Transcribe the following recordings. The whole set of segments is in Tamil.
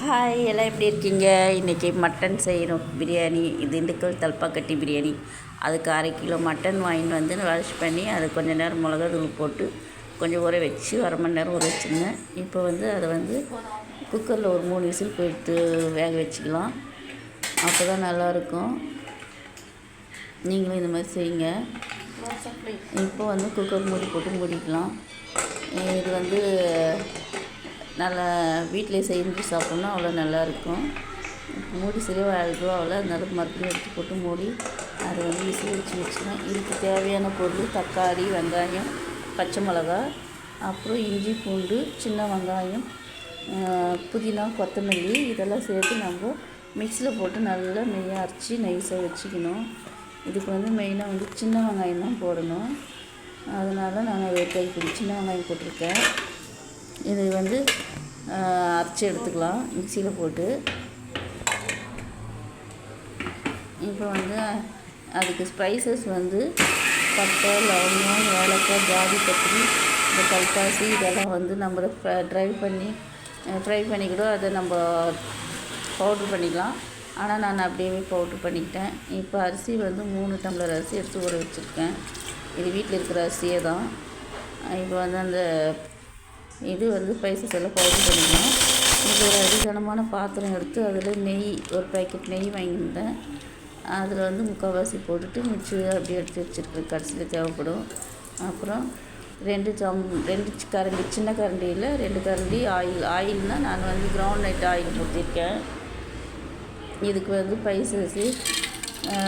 ஹாய் எல்லாம் எப்படி இருக்கீங்க? இன்றைக்கி மட்டன் செய்கிறோம் பிரியாணி திண்டுக்கல் தல்பாக்கட்டி பிரியாணி அதுக்கு அரை கிலோ மட்டன் வாங்கிட்டு வந்து வாஷ் பண்ணி அது கொஞ்ச நேரம் மிளகா தூள் போட்டு கொஞ்சம் ஊற வச்சு அரை மணி நேரம் ஊற வச்சுருந்தேன் இப்போ வந்து அதை வந்து குக்கரில் ஒரு மூணு விசில் போட்டு வேக வச்சுக்கலாம். அப்போ தான் நல்லாயிருக்கும் நீங்களும் இந்த மாதிரி செய்யுங்க. இப்போ வந்து குக்கர் மூடி போட்டு மூடிக்கலாம். இது வந்து நல்லா வீட்டிலே செஞ்சு சாப்பிட்ணும் அவ்வளோ நல்லாயிருக்கும். மூடி சரியாக ஆகிடுவோ அவ்வளோ. அதனால மறுபடியும் எடுத்து போட்டு மூடி அதை வந்து விசில் வச்சு வச்சுக்கலாம் இதுக்கு தேவையான பொருள் தக்காளி வெங்காயம் பச்சை மிளகா அப்புறம் இஞ்சி பூண்டு சின்ன வெங்காயம் புதினா கொத்தமல்லி இதெல்லாம் சேர்த்து நம்ம மிக்சியில் போட்டு நல்லா நெய்யாக அரைச்சி நைஸாக வச்சுக்கணும். இதுக்கு வந்து மெயினாக வந்து சின்ன வெங்காயம் தான் போடணும். அதனால் நான் வேட்டைக்கு சின்ன வெங்காயம் போட்டிருக்கேன். இது வந்து அரைச்சி எடுத்துக்கலாம். மிக்சியில் போட்டு. இப்போ வந்து அதுக்கு ஸ்பைசஸ் வந்து பட்டை லவங்கம் ஏலக்காய் ஜாதி பத்திரி இந்த கல்பாசி இதெல்லாம் வந்து நம்ம ட்ரை பண்ணி ஃப்ரை பண்ணி கூட அதை நம்ம பவுட்ரு பண்ணிக்கலாம் ஆனால் நான் அப்படியே பவுட்ரு பண்ணிக்கிட்டேன். இப்போ அரிசி வந்து மூணு டம்ளர் அரிசி எடுத்து ஊற வச்சுருக்கேன். இது வீட்டில் இருக்கிற அரிசியே தான் இப்போ வந்து அந்த இது வந்து ஸ்பைசஸ் எல்லாம் பவுடர் பண்ணிக்கலாம் இது ஒரு அதிகனமான பாத்திரம் எடுத்து அதில் நெய் ஒரு பேக்கெட் நெய் வாங்கியிருந்தேன். அதில் வந்து முக்கால்வாசி போட்டுட்டு மிச்சம் அப்படியே எடுத்து வச்சுருக்கேன். கடைசியில் தேவைப்படும். அப்புறம் ரெண்டு சம் ரெண்டு கரண்டி சின்ன கரண்டியில் ரெண்டு கரண்டி ஆயில் ஆயில்னால் நான் வந்து கிரவுண்ட் நைட் ஆயில் ஊற்றிருக்கேன் இதுக்கு வந்து பைசஸு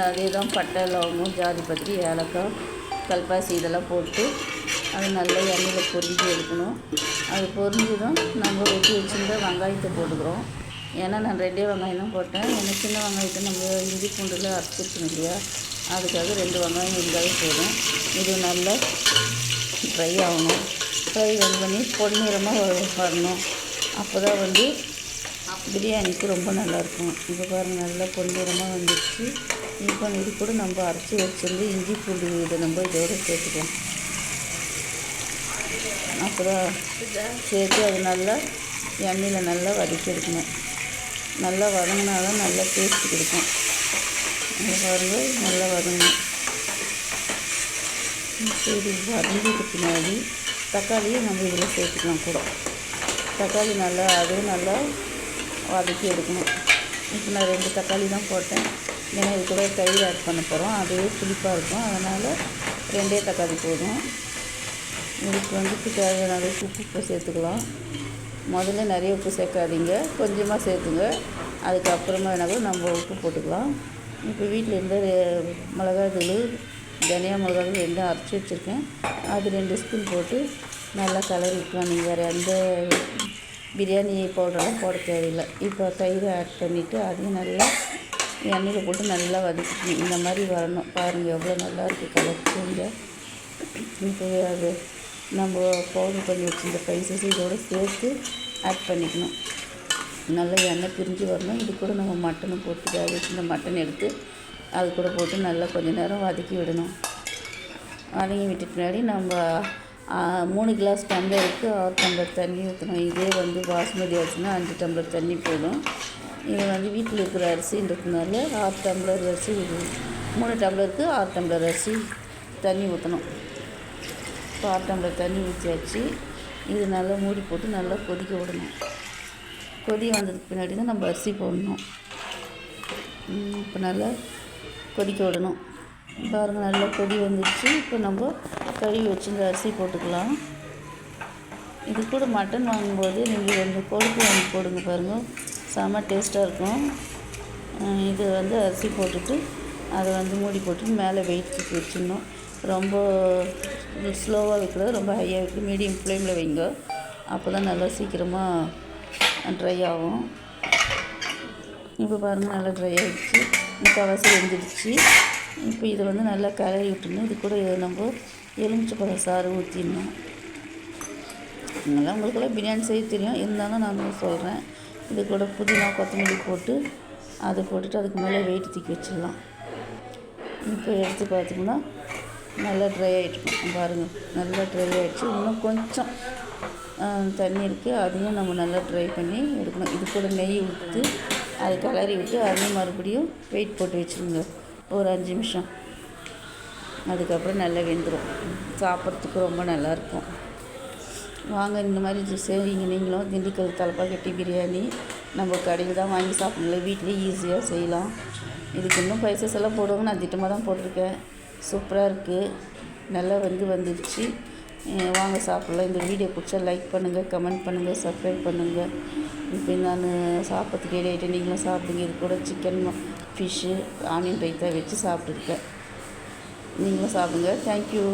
அதே தான் பட்டை லவங்கம் ஜாதி பத்திரி ஏலக்காய் கல்பாசி இதெல்லாம் போட்டு அது நல்லா எண்ணெயில் பொரிஞ்சு எடுக்கணும். அது பொரிஞ்சதும் நம்ம வெட்டி வச்சுருந்த வெங்காயத்தை போட்டுக்கிறோம். ஏன்னா நான் ரெண்டே வெங்காயம் தான் போட்டேன். ஏன்னா சின்ன வெங்காயத்தை நம்ம இஞ்சி பூண்டில் அரைச்சிருக்கணும் இல்லையா? அதுக்காக ரெண்டு வெங்காயம் இருந்தாலும் போதும். இது நல்லா ஃப்ரை ஆகணும். ஃப்ரை வந்து பண்ணி பொன்னிறமாக வரணும். அப்போ தான் வந்து பிரியாணிக்கு ரொம்ப நல்லாயிருக்கும். இப்போ பாருங்கள் நல்லா பொன்னிறமாக வந்துடுச்சு இப்போ இது கூட நம்ம அரைச்சி வச்சுருந்து இஞ்சி பூண்டு இதை நம்ம இதோடு சேர்த்துக்கலாம். அப்புறம் சேர்த்து அது நல்லா எண்ணெயில் நல்லா வதக்கி எடுக்கணும் நல்லா வதங்கினா தான் நல்லா டேஸ்ட் கொடுக்கும். அது பாருங்கள் நல்லா வதங்கணும். சரி வதங்கிட்டு பின்னாடி தக்காளியும் நம்ம இதில் சேர்த்துக்கலாம் கூட. தக்காளி நல்லா அதுவும் நல்லா வதக்கி எடுக்கணும். இப்போ நான் ரெண்டு தக்காளி தான் போட்டேன். ஏன்னா இது கூட தயிர் ஆட் பண்ண போகிறோம் அதுவே புளிப்பாக இருக்கும். அதனால் ரெண்டே தக்காளி போதும். இதுக்கு வந்துட்டு தேவையான அளவுக்கு உப்பு சேர்த்துக்கலாம். முதல்ல நிறைய உப்பு சேர்க்காதீங்க. கொஞ்சமாக சேர்த்துங்க. அதுக்கப்புறமா என்ன நம்ம உப்பு போட்டுக்கலாம். இப்போ வீட்டில் இருந்த மிளகாய் தூள் தனியா மிளகாய் தூள் ரெண்டும் அரைச்சி வச்சுருக்கேன். அது ரெண்டு ஸ்பூன் போட்டு நல்லா கலர் விட்டுலாம். நீங்கள் வேறு எந்த பிரியாணி பவுடரெலாம் போட தேவையில்லை. இப்போ தயிர் ஆட் பண்ணிவிட்டு அதையும் நல்லா எண்ணெயில் போட்டு நல்லா வதக்கிக்கணும். இந்த மாதிரி வரணும். பாருங்கள் எவ்வளோ நல்லா இருக்குது கலர் சேஞ்சாக இப்போ அது நம்ம பவுடர் பண்ணி வச்சுருந்த ஸ்பைசஸ் இதோடு சேர்த்து ஆட் பண்ணிக்கணும். நல்லா எண்ணெய் பிரிஞ்சு வரணும். இது கூட நம்ம மட்டனை போட்டு வேக வச்சுருந்த மட்டன் எடுத்து அது கூட போட்டு நல்லா கொஞ்சம் நேரம் வதக்கி விடணும். வதங்கி விட்டுட்டு பின்னாடி நம்ம மூணு கிளாஸ் டம்ளருக்கு ஆறு டம்ளர் தண்ணி ஊற்றணும் இதே வந்து பாஸ்மதி அரிசினா அஞ்சு டம்ளர் தண்ணி போதும். இது வந்து வீட்டில் இருக்கிற அரிசின்றதுனால ஆறு டம்ளர் அரிசி மூணு டம்ளருக்கு ஆறு டம்ளர் அரிசி தண்ணி ஊற்றணும் இப்போ ஆறு டம்ளர் தண்ணி ஊற்றியாச்சு இது நல்லா மூடி போட்டு நல்லா கொதிக்க விடணும். கொதி வந்ததுக்கு பின்னாடி தான் நம்ம அரிசி போடணும். இப்போ நல்லா கொதிக்க விடணும். பாருங்கள் நல்லா கொதி வந்துடுச்சு இப்போ நம்ம கழுவி வச்சுருந்த அரிசி போட்டுக்கலாம். இது கூட மட்டன் வாங்கும்போது நீங்கள் ரெண்டு கொழுப்பு வாங்கி போடுங்க பாருங்கள் செம்ம டேஸ்ட்டாக இருக்கும். இது வந்து அரிசி போட்டுட்டு அதை வந்து மூடி போட்டு மேலே வெயிட் தூக்கி வச்சிடணும். ரொம்ப ஸ்லோவாக வைக்கிறது ரொம்ப ஹையாக வைக்க மீடியம் ஃப்ளேமில் வைங்க. அப்போ தான் நல்லா சீக்கிரமாக ட்ரை ஆகும். இப்போ பாருங்கள் நல்லா ட்ரை ஆகிடுச்சு முக்கால்வாசி வெந்துடுச்சு. இப்போ இதை வந்து நல்லா கலரி விட்டுணும் இது கூட நம்ம எலுமிச்சப்பழம் சாறு ஊற்றிடணும் நல்லா உங்களுக்குலாம் பிரியாணி செய்ய தெரியும். இருந்தாலும் நான் சொல்கிறேன் இது கூட புதினா கொத்தமல்லி போட்டு அதை போட்டுட்டு அதுக்கு மேலே வெயிட் தூக்கி வச்சிடலாம். இப்போ எடுத்து பார்த்தோம்னா நல்லா ட்ரை ஆகிட்டு பாருங்கள் நல்லா ட்ரை ஆகிடுச்சு இன்னும் கொஞ்சம் தண்ணி இருக்குது அதையும் நம்ம நல்லா ட்ரை பண்ணி எடுக்கணும். இது கூட நெய் விட்டு அது கிளறி விட்டு அதையும் மறுபடியும் வெயிட் போட்டு வச்சுருங்க. ஒரு அஞ்சு நிமிஷம். அதுக்கப்புறம் நல்லா வெந்துடும் சாப்பிட்றதுக்கு ரொம்ப நல்லாயிருக்கும் வாங்க இந்த மாதிரி செய்வீங்க நீங்களும் திண்டுக்கல் தலப்பாக்கட்டி பிரியாணி நம்ம கடையில் தான் வாங்கி சாப்பிடல வீட்லேயே ஈஸியாக செய்யலாம். இதுக்கு இன்னும் பைசஸ் எல்லாம் போடுவாங்க. நான் திட்டமாக தான் போட்டிருக்கேன். சூப்பராக இருக்குது நல்லா வந்து வந்துடுச்சு வாங்க சாப்பிட்லாம். இந்த வீடியோ பிடிச்சா லைக் பண்ணுங்கள் கமெண்ட் பண்ணுங்கள் சப்ஸ்கிரைப் பண்ணுங்கள் இப்போ நான் சாப்பிட்றதுக்கு ரெடி நீங்களும் சாப்பிடுங்க. இது கூட சிக்கன் ஃபிஷ்ஷு ஆனியன் ரைத்தா வச்சு சாப்பிட்ருக்கேன் நீங்களும் சாப்பிடுங்க. தேங்க்யூ